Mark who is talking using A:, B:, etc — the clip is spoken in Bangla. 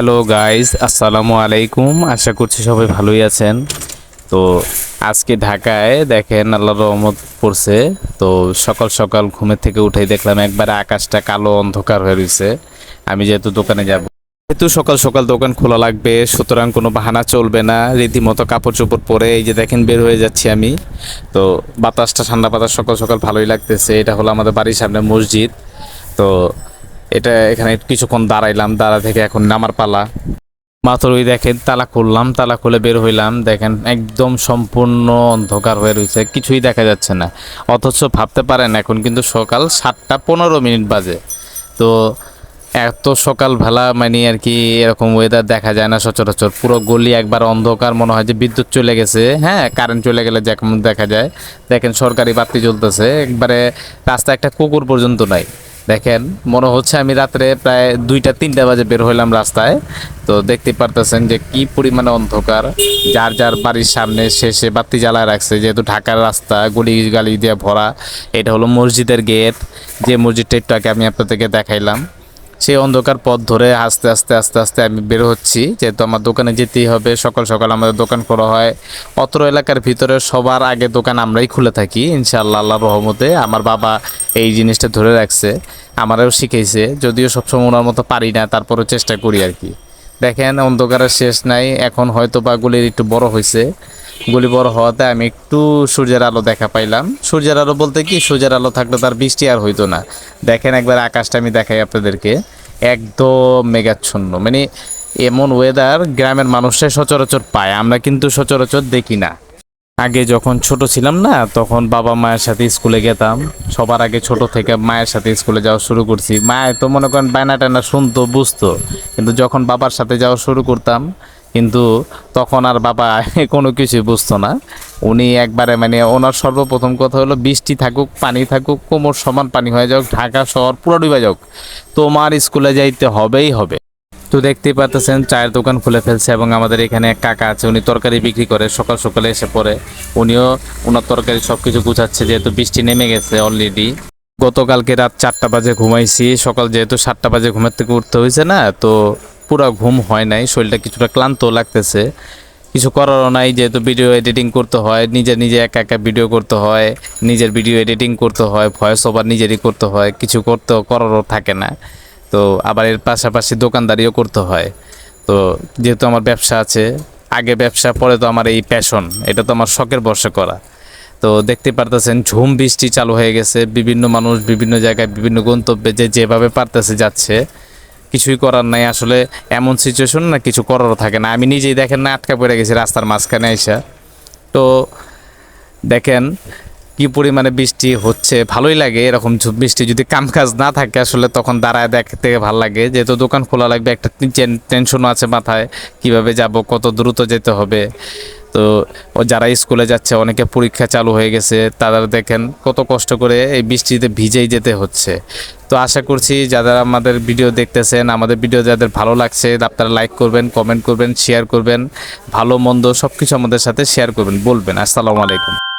A: হ্যালো গাইস আসসালামু আলাইকুম আশা করছি সবাই ভালোই আছেন। তো আজকে ঢাকায় দেখেন আল্লাহ রহমত পড়ছে। তো সকাল সকাল ঘুমের থেকে উঠেই দেখলাম একবারে আকাশটা কালো অন্ধকার হয়ে রয়েছে। আমি যেহেতু দোকানে যাব। যেহেতু সকাল সকাল দোকান খোলা লাগবে, সুতরাং কোনো বাহানা চলবে না। রীতিমতো কাপড় চোপড় পরে এই যে দেখেন বের হয়ে যাচ্ছি আমি। তো বাতাসটা, ঠান্ডা বাতাস সকাল সকাল ভালোই লাগতেছে। এটা হলো আমাদের বাড়ির সামনে মসজিদ। তো এটা এখানে কিছুক্ষণ দাঁড়াইলাম, দাঁড়া থেকে এখন নামার পালা। মাত্র ওই দেখেন, তালা খুললাম, তালা খুলে বের হইলাম, দেখেন একদম সম্পূর্ণ অন্ধকার হয়ে রয়েছে কিছুই দেখা যাচ্ছে না। অথচ ভাবতে পারেন, এখন কিন্তু সকাল সাতটা পনেরো মিনিট বাজে। তো এত সকাল সকালবেলা মানে আর কি এরকম ওয়েদার দেখা যায় না সচরাচর। পুরো গলি একবার অন্ধকার, মনে হয় যে বিদ্যুৎ চলে গেছে হ্যাঁ কারেন্ট চলে গেলে যেমন দেখা যায়। দেখেন সরকারি বাতি জ্বলতেছে, একবারে রাস্তা একটা কুকুর পর্যন্ত নাই। দেখেন, মনে হচ্ছে আমি রাত্রে প্রায় দুইটা, তিনটা বাজে বের হইলাম রাস্তায়। তো দেখতে পারতেছেন যে কি পরিমাণে অন্ধকার। যার যার বাড়ির সামনে শেষে বাতি জ্বালায় রাখছে, যেহেতু ঢাকার রাস্তা গলি গালি দিয়ে ভরা, এটা হলো মসজিদের গেট। যে মসজিদটা একটু আগে আমি আপনাদেরকে দেখাইলাম। সেই অন্ধকার পথ ধরে আস্তে আস্তে আস্তে আস্তে আমি বের হচ্ছি। যেহেতু আমার দোকানে যেতেই হবে, সকাল সকাল আমাদের দোকান করা হয়। অত্র এলাকার ভিতরে সবার আগে দোকান আমরাই খুলে থাকি, ইনশাআল্লাহ, আল্লাহর রহমতে। আমার বাবা এই জিনিসটা ধরে রাখছে, আমারও শিখেছে যদিও সবসময় ওনার মতো পারি না, তারপরেও চেষ্টা করি আর কি। দেখেন অন্ধকারের শেষ নাই, এখন হয়তো বা গুলির একটু বড় হয়েছে গুলি বড় হওয়াতে আমি একটু সূর্যের আলো দেখা পাইলাম। সূর্যের আলো বলতে কি, সূর্যের আলো থাকলে তার বৃষ্টি আর হইতো না। দেখেন একবার আকাশটা আমি দেখাই আপনাদেরকে। একদম মেঘাচ্ছন্ন মানে এমন ওয়েদার গ্রামের মানুষরাই সচরাচর পায়, আমরা কিন্তু সচরাচর দেখি না। আগে যখন ছোট ছিলাম না, তখন বাবা মায়ের সাথে স্কুলে যেতাম সবার আগে ছোট থেকে মায়ের সাথে স্কুলে যাওয়া শুরু করছি। মায়ের তো মনে করেন বায়না টানা শুনতো, বুঝতো। কিন্তু যখন বাবার সাথে যাওয়া শুরু করতাম, কিন্তু তখন আর বাবা কোনো কিছুই বুঝতো না। উনি একবারে মানে ওনার সর্বপ্রথম কথা হলো, বৃষ্টি থাকুক, পানি থাকুক, কোমর সমান পানি হয়ে যাক, ঢাকা শহর পুরো ডুবে যাক। তোমার স্কুলে যাইতে হবেই হবে। তো দেখতেই পাচ্ছেন চায়ের দোকান খুলে ফেলছে এবং আমাদের এখানে এক কাকা আছে, উনি তরকারি বিক্রি করে সকাল সকালে এসে পড়ে। উনিও ওনার তরকারি সব কিছু গুছাচ্ছে, যেহেতু বৃষ্টি নেমে গেছে অলরেডি গতকালকে রাত চারটা বাজে ঘুমাইছি, সকাল যেহেতু সাতটা বাজে ঘুমের থেকে উঠতে হয়েছে না, তো পুরো ঘুম হয় নাই, শরীরটা কিছুটা ক্লান্ত লাগতেছে। কিছু করারও নাই, যেহেতু ভিডিও এডিটিং করতে হয়, নিজে নিজে একা একা ভিডিও করতে হয়, নিজের ভিডিও এডিটিং করতে হয় ভয়েস ওভার নিজেরই করতে হয়, কিছু করতে করারও থাকে না। তো আবার এর পাশাপাশি দোকানদারিও করতে হয়। তো যেহেতু আমার ব্যবসা আছে, আগে ব্যবসা, পরে তো আমার এই প্যাশন এটা তো আমার শখের বর্ষে করা। তো দেখতে পারতেছেন, ঝুম বৃষ্টি চালু হয়ে গেছে, বিভিন্ন মানুষ বিভিন্ন জায়গায় বিভিন্ন গন্তব্যে যে যেভাবে পারতেছে যাচ্ছে। কিছুই করার নাই, আসলে এমন সিচুয়েশন না, কিছু করারও থাকে না। আমি নিজেই দেখেন না, আটকা পড়ে গেছি রাস্তার মাঝখানে এসে তো দেখেন কি পরিমাণে বৃষ্টি হচ্ছে? ভালোই লাগে এরকম বৃষ্টি যদি কাম কাজ না থাকে, আসলে তখন দাঁড়ায় দেখতে ভালো লাগে। যেহেতু দোকান খোলা লাগবে, একটা টেনশনও আছে মাথায়, কীভাবে যাব, কত দ্রুত যেতে হবে। তো ও যারা স্কুলে যাচ্ছে, অনেকে পরীক্ষা চালু হয়ে গেছে তারা দেখেন কত কষ্ট করে এই বৃষ্টিতে ভিজেই যেতে হচ্ছে। তো আশা করছি যারা আমাদের ভিডিও দেখতেছেন, আমাদের ভিডিও যাদের ভালো লাগছে, আপনারা লাইক করবেন, কমেন্ট করবেন, শেয়ার করবেন, ভালো মন্দ সব কিছু আমাদের সাথে শেয়ার করবেন, বলবেন। আসসালামু আলাইকুম।